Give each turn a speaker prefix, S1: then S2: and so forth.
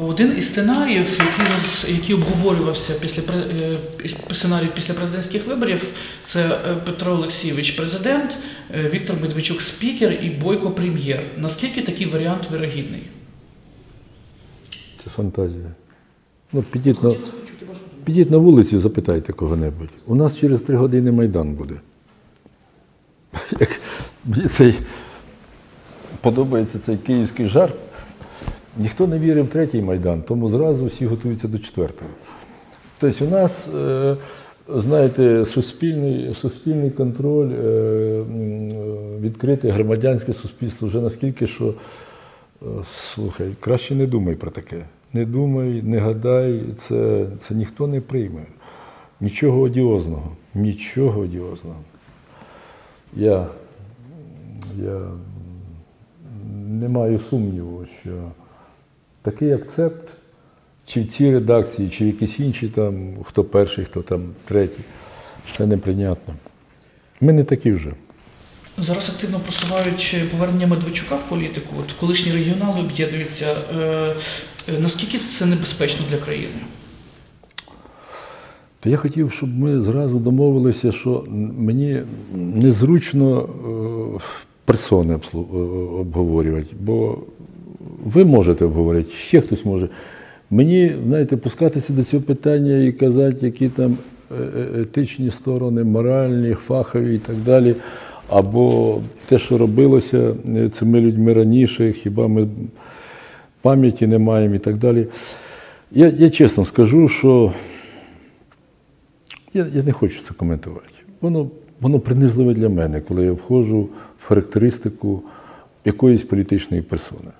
S1: Один із сценаріїв, який, який обговорювався після е, сценарій після президентських виборів, це е, Петро Олексійович президент, е, Віктор Медведчук спікер і Бойко прем'єр. Наскільки такий варіант вирогідний?
S2: Це фантазія. Ну, підіть, на, підіть на вулиці, запитайте кого-небудь. У нас через три години Майдан буде. Як мені цей подобається цей київський жарт. Ніхто не вірив в третій Майдан, тому зразу всі готуються до четвертого. Тобто у нас, е, знаєте, суспільний, суспільний контроль, е, відкрите громадянське суспільство вже наскільки, що Е, Слухай, краще не думай про таке. Не думай, не гадай, це, це ніхто не прийме. Нічого одіозного. Нічого одіозного. Я, я не маю сумніву, що такий акцепт, чи в цій редакції, чи в якійсь іншій, там, хто перший, хто там третій, це неприйнятно. Ми не такі вже.
S1: Зараз активно просувають повернення Медведчука в політику. От колишні регіонали об'єднуються. Е, е, Наскільки це небезпечно для країни?
S2: То я хотів, щоб ми зразу домовилися, що мені незручно е, персони обговорювати, бо ви можете обговорити, ще хтось може. Мені, знаєте, пускатися до цього питання і казати, які там е, е, етичні сторони, моральні, фахові і так далі. Або те, що робилося е, цими людьми раніше, хіба ми пам'яті не маємо і так далі. Я, я чесно скажу, що я, я не хочу це коментувати. Воно, воно принизливе для мене, коли я входжу в характеристику якоїсь політичної персони.